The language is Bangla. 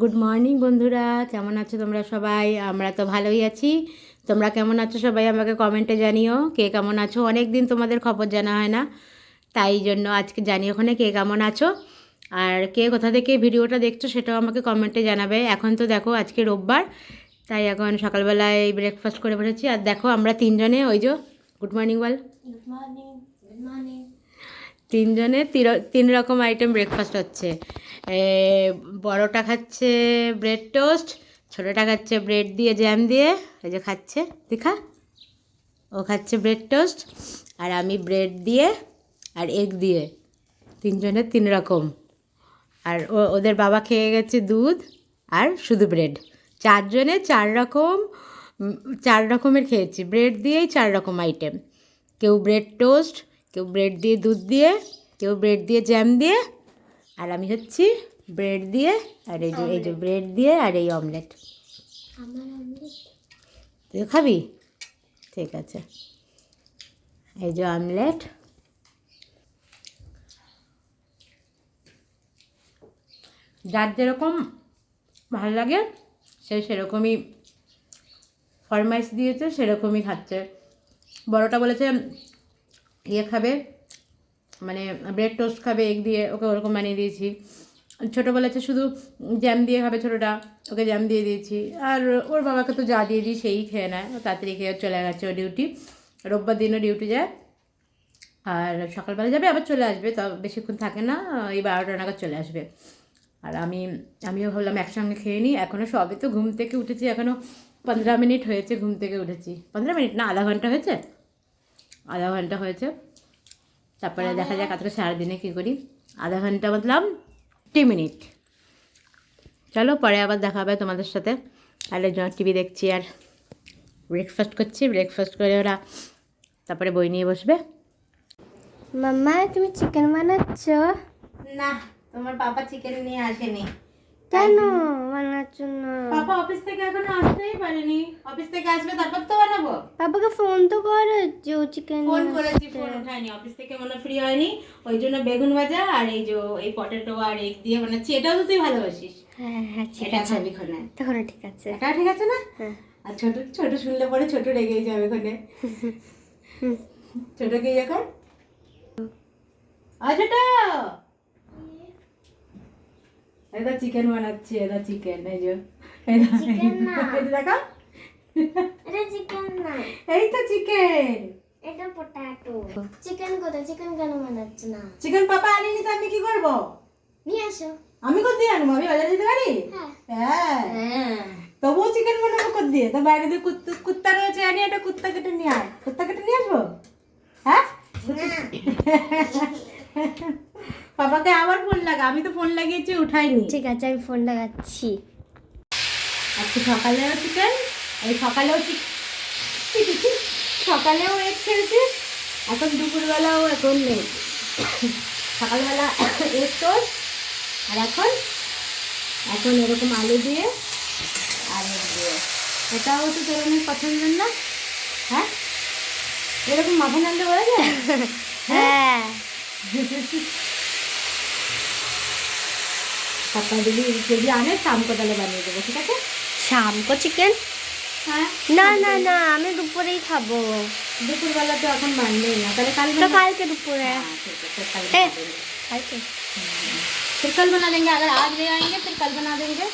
গুড মর্নিং বন্ধুরা। কেমন আছো তোমরা সবাই? আমরা তো ভালোই আছি। তোমরা কেমন আছো সবাই আমাকে কমেন্টে জানিও। কে কেমন আছো? অনেক দিন তোমাদের খবর জানা হয় না। তাই জন্য আজকে জানি ওখানে কে কেমন আছো। আর কে কোথা থেকে ভিডিওটা দেখছ সেটাও আমাকে কমেন্টে জানাবে। এখন তো দেখো আজকে রোববার। তাই এখন সকালবেলায় ব্রেকফাস্ট করে বসেছি। আর দেখো আমরা তিনজনে, ওই যে গুড মর্নিং বল। গুড মর্নিং গুড মর্নিং তিনজনে তিন রকম আইটেম ব্রেকফাস্ট হচ্ছে। বড়টা খাচ্ছে ব্রেড টোস্ট ছোটোটা খাচ্ছে ব্রেড দিয়ে জ্যাম দিয়ে, এই যে খাচ্ছে, দেখা? ও খাচ্ছে ব্রেড টোস্ট আর আমি ব্রেড দিয়ে আর এগ দিয়ে তিনজনের তিন রকম। আর ওদের বাবা খেয়ে গেছে দুধ আর শুধু ব্রেড চারজনে চার রকম চার রকমের খেয়েছি। ব্রেড দিয়েই চার রকম আইটেম কেউ ব্রেড টোস্ট কেউ ব্রেড দিয়ে দুধ দিয়ে কেউ ব্রেড দিয়ে জ্যাম দিয়ে আর আমি হচ্ছি ব্রেড দিয়ে আর এই যে এই যে ব্রেড দিয়ে আর এই অমলেট তুই খাবি? ঠিক আছে। এই যে অমলেট যার যেরকম ভালো লাগে সে সেরকমই ফরমাইশ দিয়েছে সেরকমই খাচ্ছে। বড়টা বলেছে ইয়ে খাবে মানে ব্রেড টোস্ট খাবে এগ দিয়ে ওকে ওরকম বানিয়ে দিয়েছি। ছোটো বলেছে শুধু জ্যাম দিয়ে খাবে ছোটোটা, ওকে জ্যাম দিয়ে দিয়েছি। আর ওর বাবাকে তো যা দিয়ে দিই সেই খেয়ে নেয়, ও তাড়াতাড়ি খেয়ে চলে গেছে, ও ডিউটি রোববার দিনও ডিউটি যায়, আর সকালবেলা যাবে, আবার চলে আসবে তা বেশিক্ষণ থাকে না, এই বারোটা নাগাদ চলে আসবে। আর আমি, আমিও ভাবলাম একসঙ্গে খেয়ে নিই এখনও সবে তো ঘুম থেকে উঠেছি এখনও পনেরো মিনিট হয়েছে ঘুম থেকে উঠেছি। পনেরো মিনিট না, আধা ঘণ্টা হয়েছে? আধা ঘণ্টা হয়েছে। তারপরে দেখা যাক আজকে সারাদিনে কী করি। আধা ঘণ্টা মতলাম টি মিনিট। চলো পরে আবার দেখা হবে তোমাদের সাথে। তাহলে টিভি দেখছি আর ব্রেকফাস্ট করছি। ব্রেকফাস্ট করে ওরা তারপরে বই নিয়ে বসবে। মাম্মা তুমি চিকেন বানাচ্ছ? না তোমার পাপা চিকেন নিয়ে আসেনি। কেন? বানাচ্ছ না? পাপা অফিস থেকে এখনও আসতেই পারেনি। অফিস থেকে আসবে তারপর তো বানাবো। পাপাকে ফোন তো করো যে চিকেন ফোন করেছি ফোন উঠায়নি। অফিস থেকে মনে ফ্রি হয়নি। ওই জন্য বেগুন ভাজা আর এই যে এই পটেটো আর এগ দিয়ে বানাচ্ছি। এটাও তো তুই ভালোবাসিস। হ্যাঁ হ্যাঁ ঠিক আছে। তখন ঠিক আছে। এটা ঠিক আছে না? হ্যাঁ। আর ছোট ছোট শুনলে পরে ছোট রেগে যাবে খনে ছোট কে এখন? আ ছোট! এটা চিকেন বানাচ্ছি এটা চিকেন এই যে না। দেখো এটা চিকেন না এই তো চিকেন এটা পটাটো চিকেন কোথায় চিকেন কেন বানাচ্ছ না চিকেন পাপা আনিনি তো আমি কি করব নিয়ে আসো আমি আনব আমি বাজারে যেতে পারি হ্যাঁ তবুও চিকেন বানাবো কত দিয়ে তো বাইরে দিয়ে কুত্তা কুত্তা রয়েছে আনি একটা কুত্তা কেটে নিয়ে আয় কুত্তা কেটে নিয়ে আসব হ্যাঁ পাপাকে আবার ফোন লাগা আমি তো ফোন লাগিয়েছি উঠাইনি। ঠিক আছে আমি ফোন লাগাচ্ছি। আজকে সকালেও চিকেন এই সকালেও সকালেও এগ খেয়েছি এখন দুপুরবেলাও এখন নেই। সকালবেলা এগ টোস্ট আর এখন এখন এরকম আলু দিয়ে আর দিয়ে। এটাও তো তোর অনেক পছন্দের না। হ্যাঁ? এরকম মাথা নাড়লে বলা যায়? হ্যাঁ? পাপা যদি যদি আনে শাম কোদালে বানিয়ে দেবো ঠিক আছে শাম কো চিকেন হ্যাঁ না না না আমি দুপুরেই খাবো দুপুরবেলা তো এখন বানবেই না তাহলে কাল তো বানাবো? কালকে দুপুরে हाँ, ठीक है, फिर कल ए। बना देंगे কালকে फिर कल बना देंगे अगर आज ले आएंगे फिर कल बना देंगे